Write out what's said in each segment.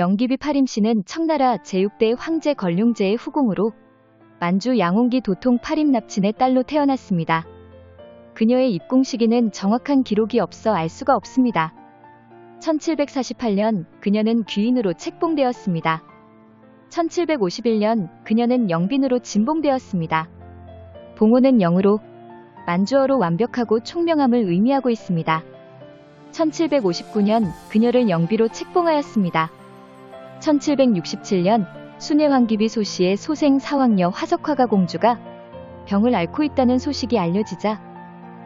영기비 파림씨는 청나라 제6대 황제 걸륭제의 후궁으로 만주 양홍기 도통 파림 납친의 딸로 태어났습니다. 그녀의 입궁 시기는 정확한 기록이 없어 알 수가 없습니다. 1748년 그녀는 귀인으로 책봉되었습니다. 1751년 그녀는 영빈으로 진봉되었습니다. 봉호는 영으로 만주어로 완벽하고 총명함을 의미하고 있습니다. 1759년 그녀를 영비로 책봉하였습니다. 1767년 순회 황기비 소씨의 소생 사왕녀 화석화가 공주가 병을 앓고 있다는 소식이 알려지자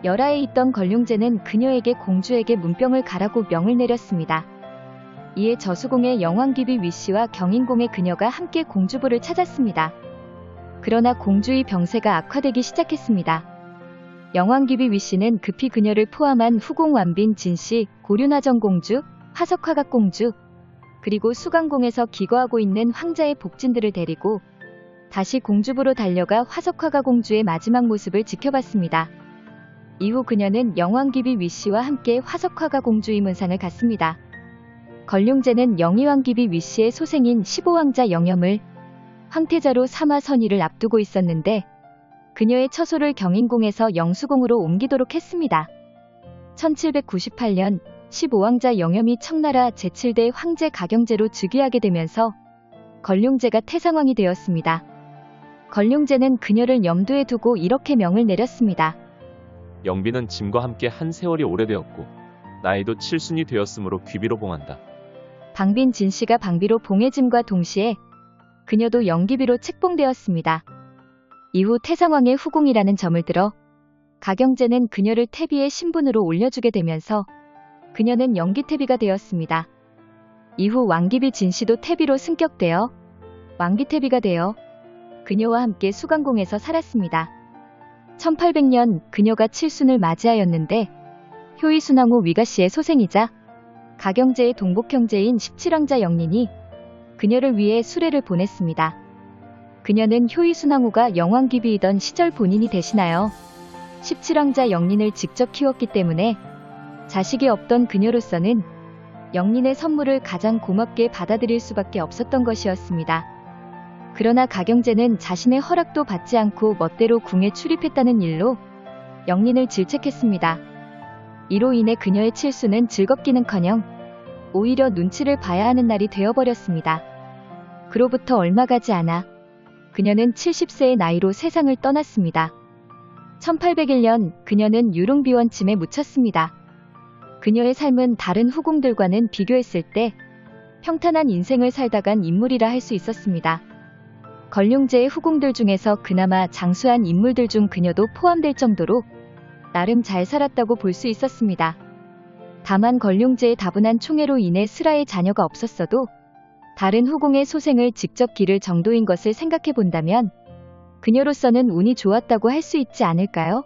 열하에 있던 걸륭제는 그녀에게 공주에게 문병을 가라고 명을 내렸습니다. 이에 저수공의 영왕기비 위씨와 경인공의 그녀가 함께 공주부를 찾았습니다. 그러나 공주의 병세가 악화되기 시작했습니다. 영왕기비 위씨는 급히 그녀를 포함한 후궁 완빈 진씨, 고륜하정 공주, 화석화각 공주, 그리고 수강공에서 기거하고 있는 황자의 복진들을 데리고 다시 공주부로 달려가 화석화가 공주의 마지막 모습을 지켜봤습니다. 이후 그녀는 영왕기비 위씨와 함께 화석화가 공주의 문상을 갔습니다. 걸륭제는 영의왕기비 위씨의 소생인 15왕자 영염을 황태자로 삼아 선의를 앞두고 있었는데 그녀의 처소를 경인궁에서 영수궁으로 옮기도록 했습니다. 1798년 15왕자 영염이 청나라 제7대 황제 가경제로 즉위하게 되면서 걸륭제가 태상왕이 되었습니다. 걸륭제는 그녀를 염두에 두고 이렇게 명을 내렸습니다. 영비는 짐과 함께 한 세월이 오래되었고 나이도 칠순이 되었으므로 귀비로 봉한다. 방빈 진씨가 방비로 봉해짐과 동시에 그녀도 영기비로 책봉되었습니다. 이후 태상왕의 후궁이라는 점을 들어 가경제는 그녀를 태비의 신분으로 올려주게 되면서 그녀는 영기 태비가 되었습니다. 이후 왕기비 진씨도 태비로 승격되어 왕기 태비가 되어 그녀와 함께 수강궁에서 살았습니다. 1800년 그녀가 칠순을 맞이하였는데 효이순왕 후 위가씨의 소생이자 가경제의 동복형제인 17왕자 영린이 그녀를 위해 수레를 보냈습니다. 그녀는 효이순왕후가 영왕기비이던 시절 본인이 대신하여 17왕자 영린을 직접 키웠기 때문에 자식이 없던 그녀로서는 영린의 선물을 가장 고맙게 받아들일 수밖에 없었던 것이었습니다. 그러나 가경제는 자신의 허락도 받지 않고 멋대로 궁에 출입했다는 일로 영린을 질책했습니다. 이로 인해 그녀의 칠수는 즐겁기는커녕 오히려 눈치를 봐야 하는 날이 되어버렸습니다. 그로부터 얼마 가지 않아 그녀는 70세의 나이로 세상을 떠났습니다. 1801년 그녀는 유릉비원침에 묻혔습니다. 그녀의 삶은 다른 후궁들과는 비교했을 때 평탄한 인생을 살다간 인물이라 할 수 있었습니다. 걸륭제의 후궁들 중에서 그나마 장수한 인물들 중 그녀도 포함될 정도로 나름 잘 살았다고 볼 수 있었습니다. 다만 걸륭제의 다분한 총애로 인해 슬아의 자녀가 없었어도 다른 후궁의 소생을 직접 기를 정도인 것을 생각해 본다면 그녀로서는 운이 좋았다고 할 수 있지 않을까요?